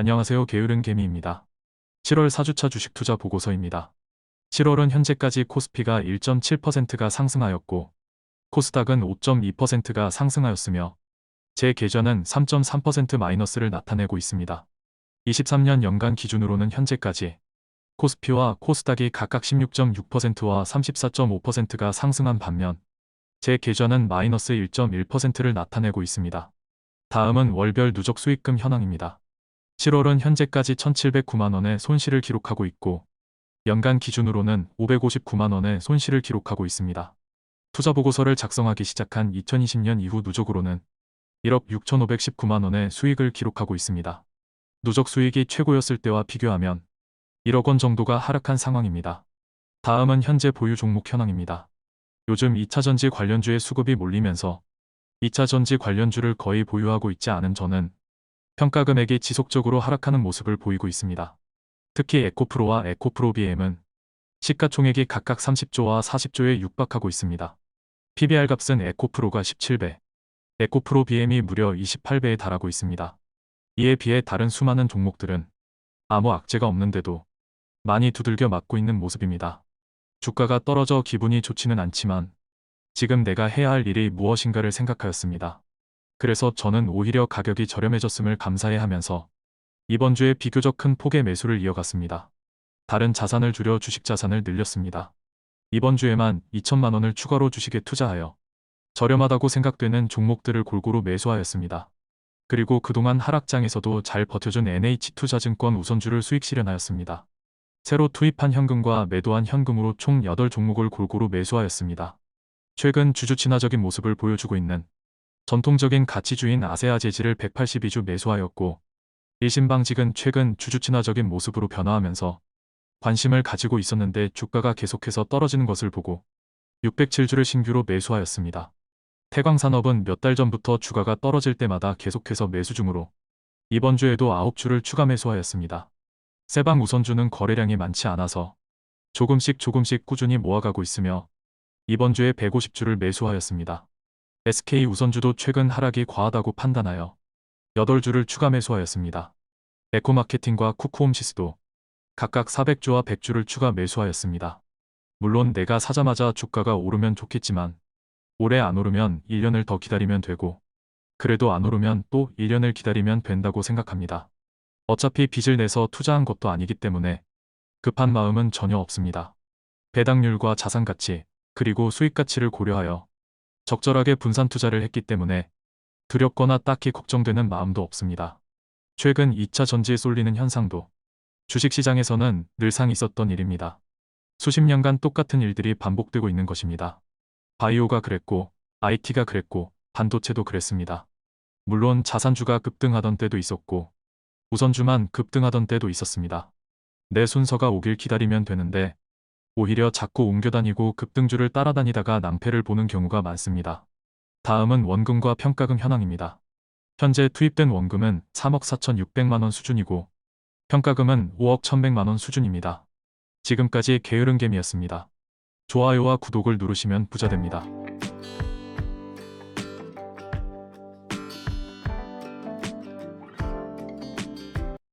안녕하세요. 게으른 개미입니다. 7월 4주차 주식 투자 보고서입니다. 7월은 현재까지 코스피가 1.7%가 상승하였고, 코스닥은 5.2%가 상승하였으며, 제 계좌는 3.3% 마이너스를 나타내고 있습니다. 23년 연간 기준으로는 현재까지 코스피와 코스닥이 각각 16.6%와 34.5%가 상승한 반면, 제 계좌는 마이너스 1.1%를 나타내고 있습니다. 다음은 월별 누적 수익금 현황입니다. 7월은 현재까지 1,709만 원의 손실을 기록하고 있고 연간 기준으로는 559만 원의 손실을 기록하고 있습니다. 투자 보고서를 작성하기 시작한 2020년 이후 누적으로는 1억 6,519만 원의 수익을 기록하고 있습니다. 누적 수익이 최고였을 때와 비교하면 1억 원 정도가 하락한 상황입니다. 다음은 현재 보유 종목 현황입니다. 요즘 2차 전지 관련주의 수급이 몰리면서 2차 전지 관련주를 거의 보유하고 있지 않은 저는 평가 금액이 지속적으로 하락하는 모습을 보이고 있습니다. 특히 에코프로와 에코프로 BM은 시가총액이 각각 30조와 40조에 육박하고 있습니다. PBR 값은 에코프로가 17배, 에코프로 BM이 무려 28배에 달하고 있습니다. 이에 비해 다른 수많은 종목들은 아무 악재가 없는데도 많이 두들겨 맞고 있는 모습입니다. 주가가 떨어져 기분이 좋지는 않지만 지금 내가 해야 할 일이 무엇인가를 생각하였습니다. 그래서 저는 오히려 가격이 저렴해졌음을 감사해 하면서 이번 주에 비교적 큰 폭의 매수를 이어갔습니다. 다른 자산을 줄여 주식 자산을 늘렸습니다. 이번 주에만 2천만 원을 추가로 주식에 투자하여 저렴하다고 생각되는 종목들을 골고루 매수하였습니다. 그리고 그동안 하락장에서도 잘 버텨준 NH투자증권 우선주를 수익 실현하였습니다. 새로 투입한 현금과 매도한 현금으로 총 8종목을 골고루 매수하였습니다. 최근 주주 친화적인 모습을 보여주고 있는 전통적인 가치주인 아세아 재질을 182주 매수하였고 일신방직은 최근 주주 친화적인 모습으로 변화하면서 관심을 가지고 있었는데 주가가 계속해서 떨어지는 것을 보고 607주를 신규로 매수하였습니다. 태광산업은 몇 달 전부터 주가가 떨어질 때마다 계속해서 매수 중으로 이번 주에도 9주를 추가 매수하였습니다. 세방 우선주는 거래량이 많지 않아서 조금씩 조금씩 꾸준히 모아가고 있으며 이번 주에 150주를 매수하였습니다. SK 우선주도 최근 하락이 과하다고 판단하여 8주를 추가 매수하였습니다. 에코마케팅과 쿠쿠홈시스도 각각 400주와 100주를 추가 매수하였습니다. 물론 내가 사자마자 주가가 오르면 좋겠지만 올해 안 오르면 1년을 더 기다리면 되고 그래도 안 오르면 또 1년을 기다리면 된다고 생각합니다. 어차피 빚을 내서 투자한 것도 아니기 때문에 급한 마음은 전혀 없습니다. 배당률과 자산 가치, 그리고 수익 가치를 고려하여 적절하게 분산 투자를 했기 때문에 두렵거나 딱히 걱정되는 마음도 없습니다. 최근 2차 전지에 쏠리는 현상도 주식시장에서는 늘상 있었던 일입니다. 수십 년간 똑같은 일들이 반복되고 있는 것입니다. 바이오가 그랬고, IT가 그랬고, 반도체도 그랬습니다. 물론 자산주가 급등하던 때도 있었고, 우선주만 급등하던 때도 있었습니다. 내 순서가 오길 기다리면 되는데, 오히려 자꾸 옮겨다니고 급등주를 따라다니다가 낭패를 보는 경우가 많습니다. 다음은 원금과 평가금 현황입니다. 현재 투입된 원금은 3억 4,600만원 수준이고, 평가금은 5억 1,100만원 수준입니다. 지금까지 게으른 개미였습니다. 좋아요와 구독을 누르시면 부자 됩니다.